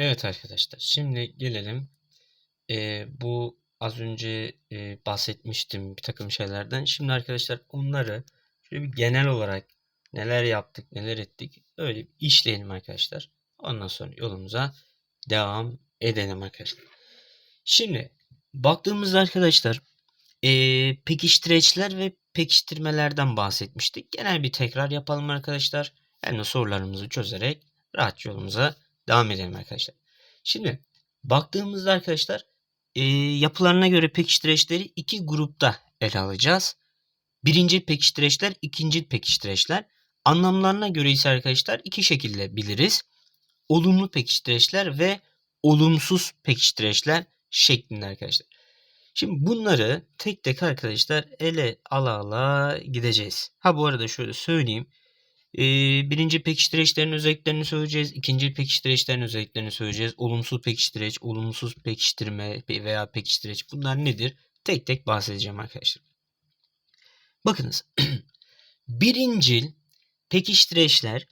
Evet arkadaşlar, şimdi gelelim eee, bu az önce eee, bahsetmiştim bir takım şeylerden. Şimdi arkadaşlar onları şöyle bir genel olarak neler yaptık, neler ettik öyle bir işleyelim arkadaşlar. Ondan sonra yolumuza devam edelim arkadaşlar. Şimdi baktığımızda arkadaşlar eee pekiştireçler ve pekiştirmelerden bahsetmiştik. Genel bir tekrar yapalım arkadaşlar. De sorularımızı çözerek rahat yolumuza devam edelim arkadaşlar. Şimdi baktığımızda arkadaşlar e, yapılarına göre pekiştireçleri iki grupta ele alacağız. Birinci pekiştireçler, ikinci pekiştireçler. Anlamlarına göre ise arkadaşlar iki şekilde biliriz. Olumlu pekiştireçler ve olumsuz pekiştireçler şeklinde arkadaşlar. Şimdi bunları tek tek arkadaşlar ele ala ala gideceğiz. Ha bu arada şöyle söyleyeyim. Birinci pekiştireçlerin özelliklerini söyleyeceğiz. İkinci pekiştireçlerin özelliklerini söyleyeceğiz. Olumsuz pekiştireç, olumsuz pekiştirme veya pekiştireç bunlar nedir? Tek tek bahsedeceğim arkadaşlar. Bakınız. Birincil pekiştireçler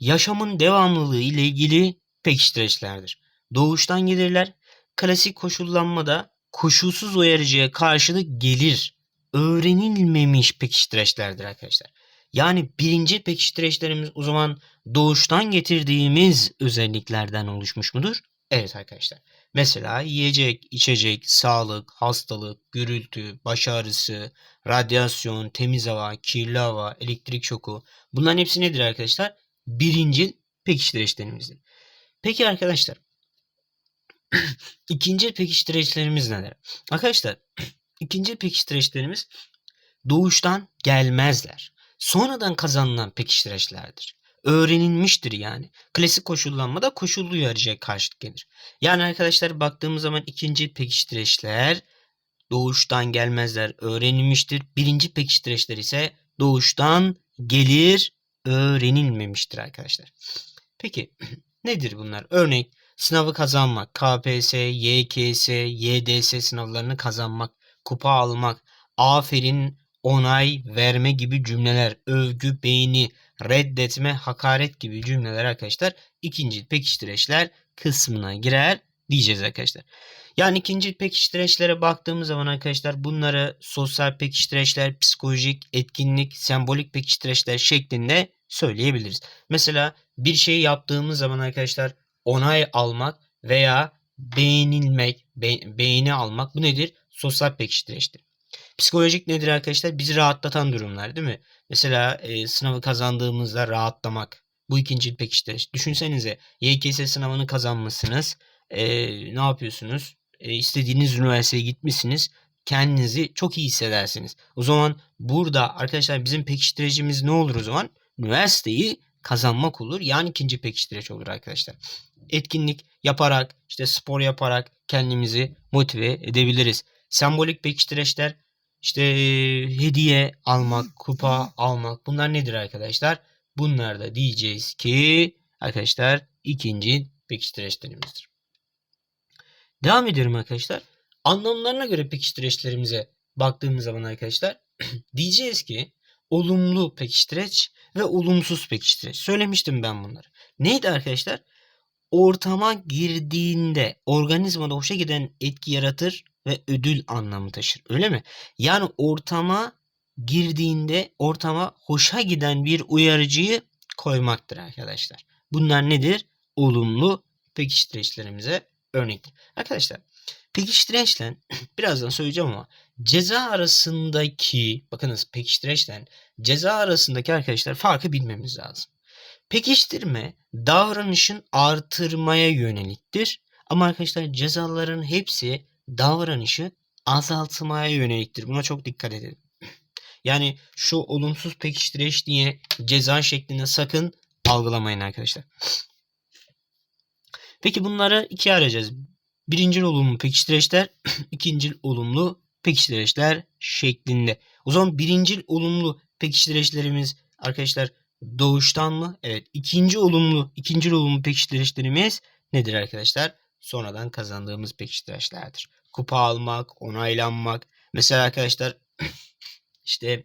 yaşamın devamlılığı ile ilgili pekiştireçlerdir. Doğuştan gelirler. Klasik koşullanmada koşulsuz uyarıcıya karşılık gelir. Öğrenilmemiş pekiştireçlerdir arkadaşlar. Yani birinci pekiştireçlerimiz o zaman doğuştan getirdiğimiz özelliklerden oluşmuş mudur? Evet arkadaşlar. Mesela yiyecek, içecek, sağlık, hastalık, gürültü, baş ağrısı, radyasyon, temiz hava, kirli hava, elektrik şoku bunların hepsi nedir arkadaşlar? Birinci pekiştireçlerimizdir. Peki arkadaşlar ikinci pekiştireçlerimiz neler? Arkadaşlar ikinci pekiştireçlerimiz doğuştan gelmezler sonradan kazanılan pekiştireçlerdir. Öğrenilmiştir yani. Klasik koşullanmada koşullu uyarıcıya karşılık gelir. Yani arkadaşlar baktığımız zaman ikinci pekiştireçler doğuştan gelmezler öğrenilmiştir. Birinci pekiştireçler ise doğuştan gelir öğrenilmemiştir arkadaşlar. Peki nedir bunlar? Örnek sınavı kazanmak, KPSS, YKS, YDS sınavlarını kazanmak, kupa almak, aferin onay verme gibi cümleler, övgü, beğeni, reddetme, hakaret gibi cümleler arkadaşlar ikinci pekiştireçler kısmına girer diyeceğiz arkadaşlar. Yani ikinci pekiştireçlere baktığımız zaman arkadaşlar bunları sosyal pekiştireçler, psikolojik, etkinlik, sembolik pekiştireçler şeklinde söyleyebiliriz. Mesela bir şey yaptığımız zaman arkadaşlar onay almak veya beğenilmek, be beğeni almak bu nedir? Sosyal pekiştireçtir. Psikolojik nedir arkadaşlar? Bizi rahatlatan durumlar değil mi? Mesela e, sınavı kazandığımızda rahatlamak. Bu ikinci pekiştireç. Düşünsenize YKS sınavını kazanmışsınız. E, ne yapıyorsunuz? E, istediğiniz üniversiteye gitmişsiniz. Kendinizi çok iyi hissedersiniz. O zaman burada arkadaşlar bizim pekiştiricimiz ne olur o zaman? Üniversiteyi kazanmak olur. Yani ikinci pekiştireç olur arkadaşlar. Etkinlik yaparak, işte spor yaparak kendimizi motive edebiliriz. Sembolik pekiştireçler işte hediye almak, kupa almak bunlar nedir arkadaşlar? Bunlar da diyeceğiz ki arkadaşlar ikinci pekiştireçlerimizdir. Devam edelim arkadaşlar. Anlamlarına göre pekiştireçlerimize baktığımız zaman arkadaşlar diyeceğiz ki olumlu pekiştireç ve olumsuz pekiştireç. Söylemiştim ben bunları. Neydi arkadaşlar? Ortama girdiğinde organizmada hoşa giden etki yaratır ve ödül anlamı taşır. Öyle mi? Yani ortama girdiğinde ortama hoşa giden bir uyarıcıyı koymaktır arkadaşlar. Bunlar nedir? Olumlu pekiştireçlerimize örnektir. Arkadaşlar pekiştireçle birazdan söyleyeceğim ama ceza arasındaki bakınız pekiştireçle ceza arasındaki arkadaşlar farkı bilmemiz lazım. Pekiştirme davranışın artırmaya yöneliktir. Ama arkadaşlar cezaların hepsi davranışı azaltmaya yöneliktir. Buna çok dikkat edin. Yani şu olumsuz pekiştireç diye ceza şeklinde sakın algılamayın arkadaşlar. Peki bunları ikiye ayıracağız. Birinci olumlu pekiştireçler, ikinci olumlu pekiştireçler şeklinde. O zaman birinci olumlu pekiştireçlerimiz arkadaşlar doğuştan mı? Evet. İkinci olumlu, ikinci olumlu pekiştireçlerimiz nedir arkadaşlar? Sonradan kazandığımız pekiştireçlerdir. Kupa almak, onaylanmak. Mesela arkadaşlar işte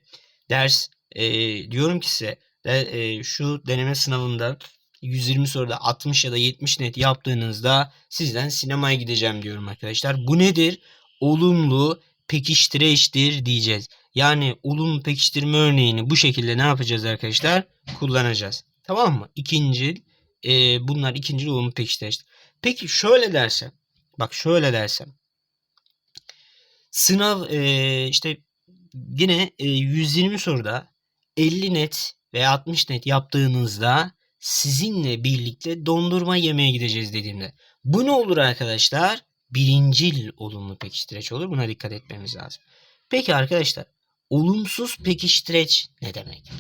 ders e, diyorum ki size de, e, şu deneme sınavında 120 soruda 60 ya da 70 net yaptığınızda sizden sinemaya gideceğim diyorum arkadaşlar. Bu nedir? Olumlu pekiştireçtir diyeceğiz. Yani olumlu pekiştirme örneğini bu şekilde ne yapacağız arkadaşlar? Kullanacağız. Tamam mı? İkinci e, bunlar ikinci olumlu pekiştireç. Peki şöyle dersem. Bak şöyle dersem. Sınav e, işte yine e, 120 soruda 50 net veya 60 net yaptığınızda sizinle birlikte dondurma yemeye gideceğiz dediğimde. Bu ne olur arkadaşlar? Birincil olumlu pekiştireç olur. Buna dikkat etmemiz lazım. Peki arkadaşlar olumsuz pekiştireç ne demek?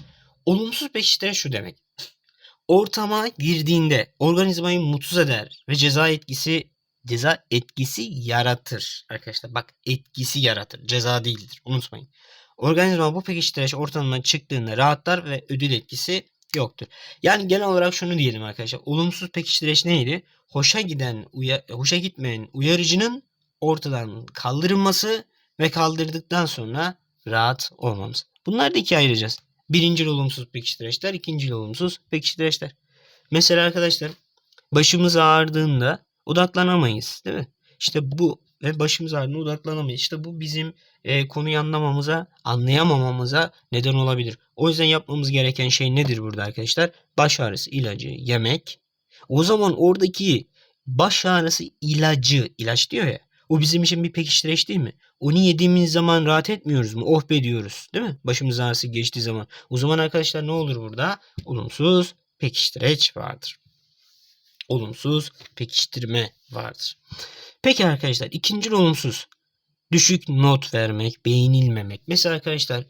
Olumsuz pekiştireç şu demek. Ortama girdiğinde organizmayı mutsuz eder ve ceza etkisi ceza etkisi yaratır. Arkadaşlar bak etkisi yaratır. Ceza değildir. Unutmayın. Organizma bu pekiştireç ortamından çıktığında rahatlar ve ödül etkisi yoktur. Yani genel olarak şunu diyelim arkadaşlar. Olumsuz pekiştireç neydi? Hoşa giden, uya, hoşa gitmeyen uyarıcının ortadan kaldırılması ve kaldırdıktan sonra rahat olmamız. Bunları da ikiye ayıracağız. Birinci olumsuz pekiştireçler, ikinci olumsuz pekiştireçler. Mesela arkadaşlar başımız ağrıdığında odaklanamayız değil mi? İşte bu ve başımız ağrıdığında odaklanamayız. İşte bu bizim e, konuyu anlamamıza, anlayamamamıza neden olabilir. O yüzden yapmamız gereken şey nedir burada arkadaşlar? Baş ağrısı ilacı yemek. O zaman oradaki baş ağrısı ilacı, ilaç diyor ya. O bizim için bir pekiştireç değil mi? Onu yediğimiz zaman rahat etmiyoruz mu? Oh be diyoruz. Değil mi? Başımız ağrısı geçtiği zaman. O zaman arkadaşlar ne olur burada? Olumsuz pekiştireç vardır. Olumsuz pekiştirme vardır. Peki arkadaşlar ikinci olumsuz. Düşük not vermek, beğenilmemek. Mesela arkadaşlar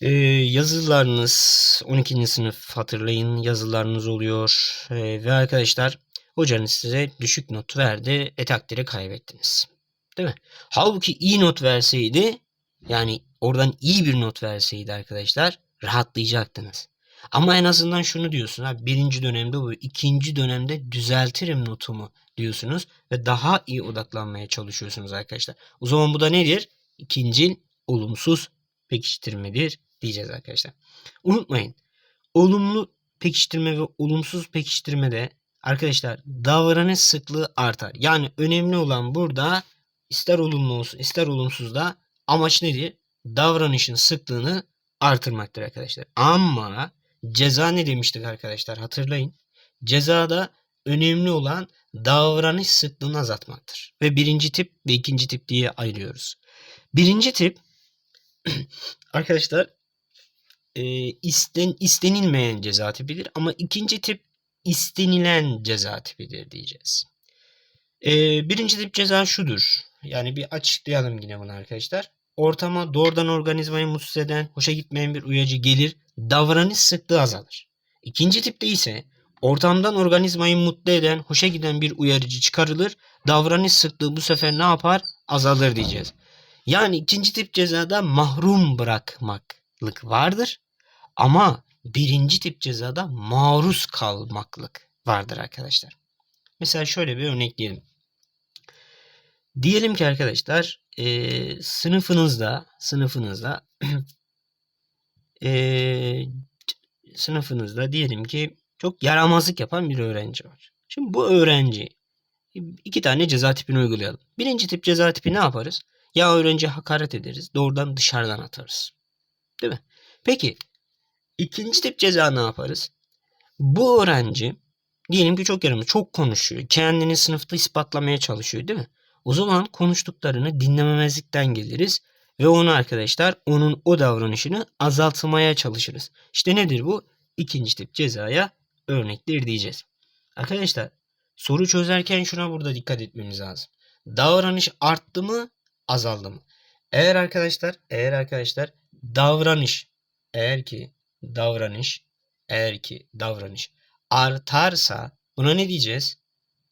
e, yazılarınız 12. sınıf hatırlayın yazılarınız oluyor E, ve arkadaşlar hocanız size düşük not verdi e takdiri kaybettiniz. Değil mi? Halbuki iyi not verseydi yani oradan iyi bir not verseydi arkadaşlar rahatlayacaktınız. Ama en azından şunu diyorsun ha birinci dönemde bu ikinci dönemde düzeltirim notumu diyorsunuz ve daha iyi odaklanmaya çalışıyorsunuz arkadaşlar. O zaman bu da nedir? İkincil olumsuz pekiştirmedir diyeceğiz arkadaşlar. Unutmayın olumlu pekiştirme ve olumsuz pekiştirmede arkadaşlar davranış sıklığı artar. Yani önemli olan burada ister olumlu olsun ister olumsuz da amaç nedir? Davranışın sıklığını artırmaktır arkadaşlar. Ama ceza ne demiştik arkadaşlar hatırlayın. Cezada önemli olan davranış sıklığını azaltmaktır. Ve birinci tip ve ikinci tip diye ayırıyoruz. Birinci tip arkadaşlar e, isten, istenilmeyen ceza tipidir ama ikinci tip istenilen ceza tipidir diyeceğiz. E, birinci tip ceza şudur. Yani bir açıklayalım yine bunu arkadaşlar. Ortama doğrudan organizmayı mutsuz eden, hoşa gitmeyen bir uyarıcı gelir, davranış sıklığı azalır. İkinci tipte ise ortamdan organizmayı mutlu eden, hoşa giden bir uyarıcı çıkarılır, davranış sıklığı bu sefer ne yapar? Azalır diyeceğiz. Yani ikinci tip cezada mahrum bırakmaklık vardır. Ama birinci tip cezada maruz kalmaklık vardır arkadaşlar. Mesela şöyle bir örnekleyelim. Diyelim ki arkadaşlar e, sınıfınızda sınıfınızda e, sınıfınızda diyelim ki çok yaramazlık yapan bir öğrenci var. Şimdi bu öğrenci iki tane ceza tipini uygulayalım. Birinci tip ceza tipi ne yaparız? Ya öğrenciye hakaret ederiz, doğrudan dışarıdan atarız. Değil mi? Peki ikinci tip ceza ne yaparız? Bu öğrenci diyelim ki çok yaramaz, çok konuşuyor. Kendini sınıfta ispatlamaya çalışıyor değil mi? O zaman konuştuklarını dinlememezlikten geliriz ve onu arkadaşlar onun o davranışını azaltmaya çalışırız. İşte nedir bu? İkinci tip cezaya örnekler diyeceğiz. Arkadaşlar soru çözerken şuna burada dikkat etmemiz lazım. Davranış arttı mı azaldı mı? Eğer arkadaşlar eğer arkadaşlar davranış eğer ki davranış eğer ki davranış artarsa buna ne diyeceğiz?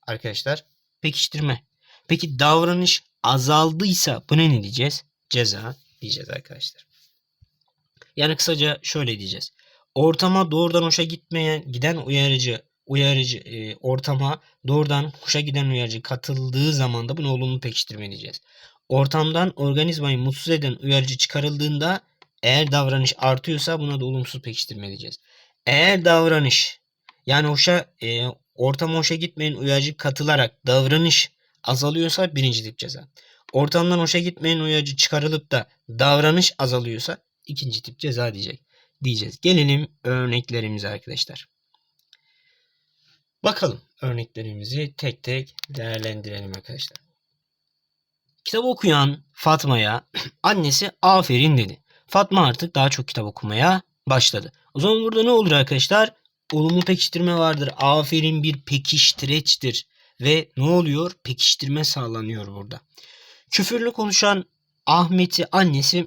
Arkadaşlar pekiştirme. Peki davranış azaldıysa buna ne diyeceğiz? Ceza diyeceğiz arkadaşlar. Yani kısaca şöyle diyeceğiz. Ortama doğrudan hoşa gitmeyen giden uyarıcı uyarıcı e, ortama doğrudan hoşa giden uyarıcı katıldığı zaman da bunu olumlu pekiştirme diyeceğiz. Ortamdan organizmayı mutsuz eden uyarıcı çıkarıldığında eğer davranış artıyorsa buna da olumsuz pekiştirme diyeceğiz. Eğer davranış Yani hoşa e, ortama hoşa gitmeyen uyarıcı katılarak davranış azalıyorsa birinci tip ceza. Ortamdan hoşa gitmeyen uyarıcı çıkarılıp da davranış azalıyorsa ikinci tip ceza diyecek diyeceğiz. Gelelim örneklerimize arkadaşlar. Bakalım örneklerimizi tek tek değerlendirelim arkadaşlar. Kitap okuyan Fatma'ya annesi aferin dedi. Fatma artık daha çok kitap okumaya başladı. O zaman burada ne olur arkadaşlar? Olumlu pekiştirme vardır. Aferin bir pekiştireçtir. Ve ne oluyor? Pekiştirme sağlanıyor burada. Küfürlü konuşan Ahmet'i annesi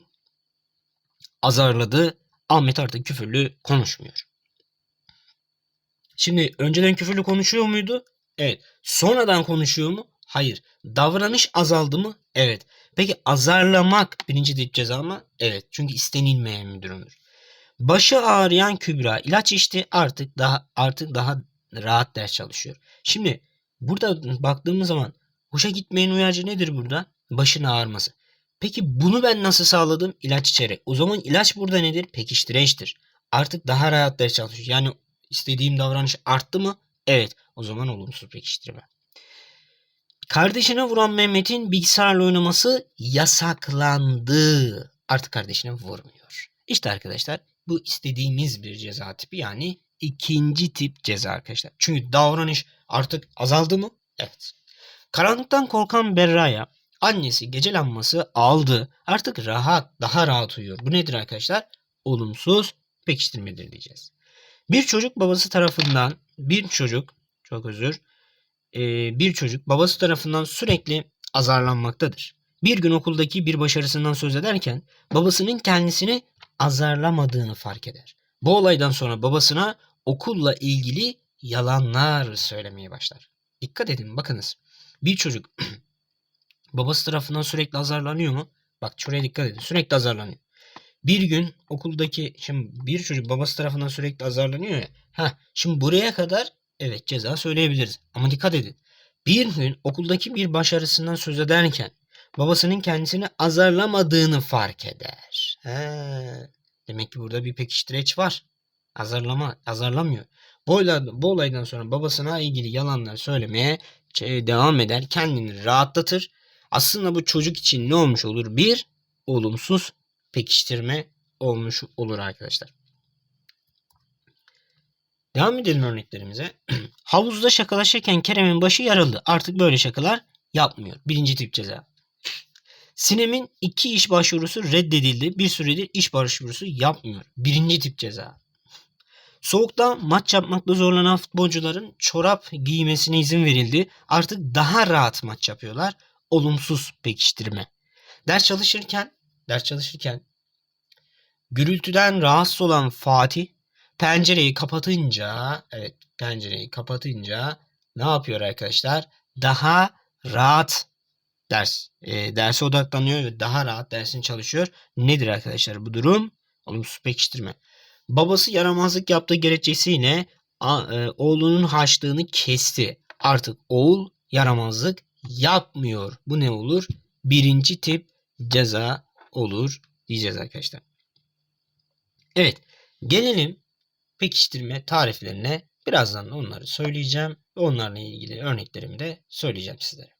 azarladı. Ahmet artık küfürlü konuşmuyor. Şimdi önceden küfürlü konuşuyor muydu? Evet. Sonradan konuşuyor mu? Hayır. Davranış azaldı mı? Evet. Peki azarlamak birinci tip ceza mı? Evet. Çünkü istenilmeyen bir durumdur. Başı ağrıyan Kübra ilaç içti artık daha artık daha rahat ders çalışıyor. Şimdi burada baktığımız zaman hoşa gitmeyen uyarıcı nedir burada? Başın ağrıması. Peki bunu ben nasıl sağladım? İlaç içerek. O zaman ilaç burada nedir? Pekiştireçtir. Artık daha rahat ders çalışıyor. Yani istediğim davranış arttı mı? Evet. O zaman olumsuz pekiştirme. Kardeşine vuran Mehmet'in bilgisayarla oynaması yasaklandı. Artık kardeşine vurmuyor. İşte arkadaşlar bu istediğimiz bir ceza tipi yani ikinci tip ceza arkadaşlar. Çünkü davranış artık azaldı mı? Evet. Karanlıktan korkan Berra'ya annesi gece lambası aldı. Artık rahat, daha rahat uyuyor. Bu nedir arkadaşlar? Olumsuz pekiştirmedir diyeceğiz. Bir çocuk babası tarafından bir çocuk çok özür e, bir çocuk babası tarafından sürekli azarlanmaktadır. Bir gün okuldaki bir başarısından söz ederken babasının kendisini azarlamadığını fark eder. Bu olaydan sonra babasına okulla ilgili yalanlar söylemeye başlar. Dikkat edin bakınız. Bir çocuk babası tarafından sürekli azarlanıyor mu? Bak şuraya dikkat edin. Sürekli azarlanıyor. Bir gün okuldaki şimdi bir çocuk babası tarafından sürekli azarlanıyor ya. Ha, şimdi buraya kadar evet ceza söyleyebiliriz. Ama dikkat edin. Bir gün okuldaki bir başarısından söz ederken babasının kendisini azarlamadığını fark eder. He. Demek ki burada bir pekiştireç var. Azarlama, azarlamıyor. Bu, olaydan, bu olaydan sonra babasına ilgili yalanlar söylemeye devam eder. Kendini rahatlatır. Aslında bu çocuk için ne olmuş olur? Bir, olumsuz pekiştirme olmuş olur arkadaşlar. Devam edelim örneklerimize. Havuzda şakalaşırken Kerem'in başı yarıldı. Artık böyle şakalar yapmıyor. Birinci tip ceza. Sinem'in iki iş başvurusu reddedildi. Bir süredir iş başvurusu yapmıyor. Birinci tip ceza. Soğukta maç yapmakta zorlanan futbolcuların çorap giymesine izin verildi. Artık daha rahat maç yapıyorlar. Olumsuz pekiştirme. Ders çalışırken, ders çalışırken gürültüden rahatsız olan Fatih pencereyi kapatınca, evet pencereyi kapatınca ne yapıyor arkadaşlar? Daha rahat ders e, derse odaklanıyor ve daha rahat dersini çalışıyor. Nedir arkadaşlar bu durum? Olumsuz pekiştirme. Babası yaramazlık yaptığı gerekçesiyle e, oğlunun harçlığını kesti. Artık oğul yaramazlık yapmıyor. Bu ne olur? Birinci tip ceza olur diyeceğiz arkadaşlar. Evet. Gelelim pekiştirme tariflerine. Birazdan onları söyleyeceğim onlarla ilgili örneklerimi de söyleyeceğim sizlere.